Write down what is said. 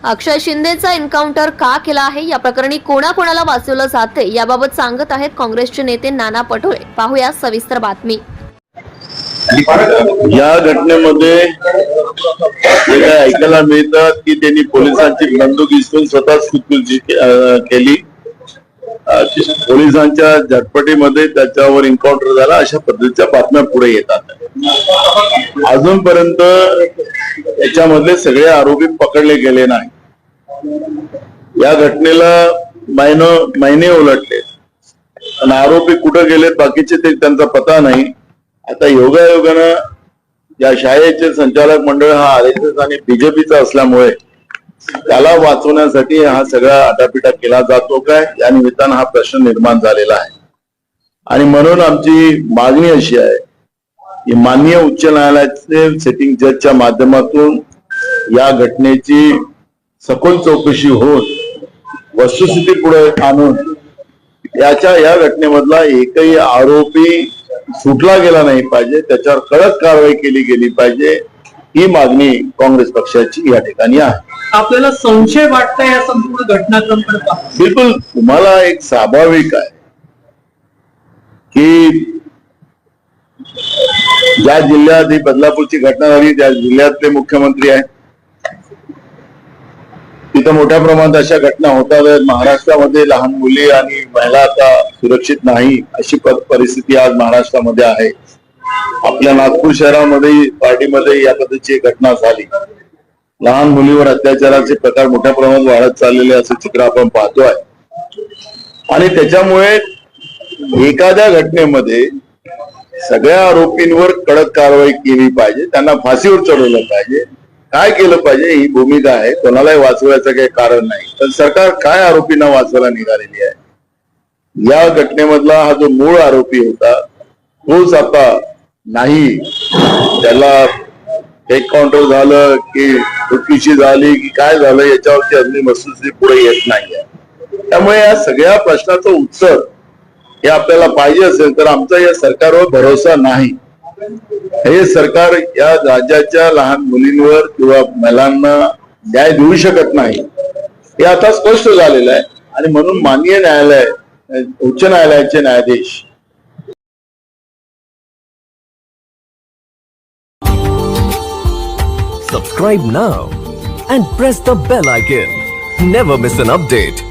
अक्षय शिंदेचा encounter का केला आहे? या प्रकरणी कोणाकोणाला वाचवलं जाते याबाबत सांगत आहेत काँग्रेसचे नेते नाना पटोळे. पाहूया सविस्तर बातमी. या घटनेमध्ये जे काय ऐकायला मिळतं की त्यांनी पोलिसांची बंदूक हिसकून स्वतः खुदकुशी केली. पोलिसांच्या झटपटीमध्ये त्याच्यावर एन्काउंटर झाला. अशा पद्धतीच्या बातम्या पुढे येतात. अजूनपर्यंत याच्यामधले सगळे आरोपी पकडले गेले नाही. या घटनेला महिन महिने उलटले आणि आरोपी कुठे गेलेत बाकीचे ते त्यांचा पता नाही. आता योगायोगानं या शाळेचे संचालक मंडळ हा आर एस एस आणि बीजेपीचा असल्यामुळे त्याला वाचवण्यासाठी हा सगळा आटापिटा केला जातो काय? या निमित्तानं हा प्रश्न निर्माण झालेला आहे. आणि म्हणून आमची मागणी अशी आहे माननीय उच्च न्यायालयाचे सिटिंग जजच्या माध्यमातून या घटनेची सखोल चौकशी होऊन वस्तुस्थिती पुढे आणून याच्या या घटनेमधला एकही आरोपी सुटला गेला नाही पाहिजे त्याच्यावर कडक कारवाई केली गेली पाहिजे ही मागणी काँग्रेस पक्षाची या ठिकाणी आहे. आपल्याला संशय वाटतंय या संपूर्ण घटनाक्रमकडे पाहून. बिलकुल तुम्हाला एक स्वाभाविक आहे की ज्या जिल्ह्यात ही बदलापूरची घटना झाली त्या जिल्ह्यातले मुख्यमंत्री आहेत. तिथं मोठ्या प्रमाणात अशा घटना होतात. महाराष्ट्रामध्ये लहान मुली आणि महिला आता सुरक्षित नाही अशी परिस्थिती आज महाराष्ट्रामध्ये आहे. आपल्या नागपूर शहरामध्ये पार्टीमध्ये या पद्धतीची घटना झाली. लहान मुलीवर अत्याचाराचे प्रकार मोठ्या प्रमाणात वाढत चाललेले असे चित्र आपण पाहतोय. आणि त्याच्यामुळे एखाद्या घटनेमध्ये सगळ्या आरोपींवर कडक कारवाई केली पाहिजे त्यांना फाशीवर चढवलं पाहिजे. काय केलं पाहिजे ही भूमिका आहे कोणालाही वाचवायचं काही कारण नाही. तर सरकार काय आरोपींना वाचवायला निघालेली आहे? या घटनेमधला हा जो मूळ आरोपी होता तोच आता नाही. त्याला एक काउंटर झालं की चुकीशी झाली की काय झालं याच्यावरती अजून मसूद पुढे येत नाहीये. त्यामुळे या सगळ्या प्रश्नाचं उत्तर हे आपल्याला पाहिजे असेल तर आमचा या सरकारवर भरोसा नाही हे सरकार या राज्याच्या लहान मुलींवर किंवा महिलांना न्याय देऊ शकत नाही हे आता स्पष्ट झालेलं आहे आणि म्हणून माननीय न्यायालय उच्च न्यायालयाचे न्यायाधीश Subscribe now and press the bell icon. Never miss an update.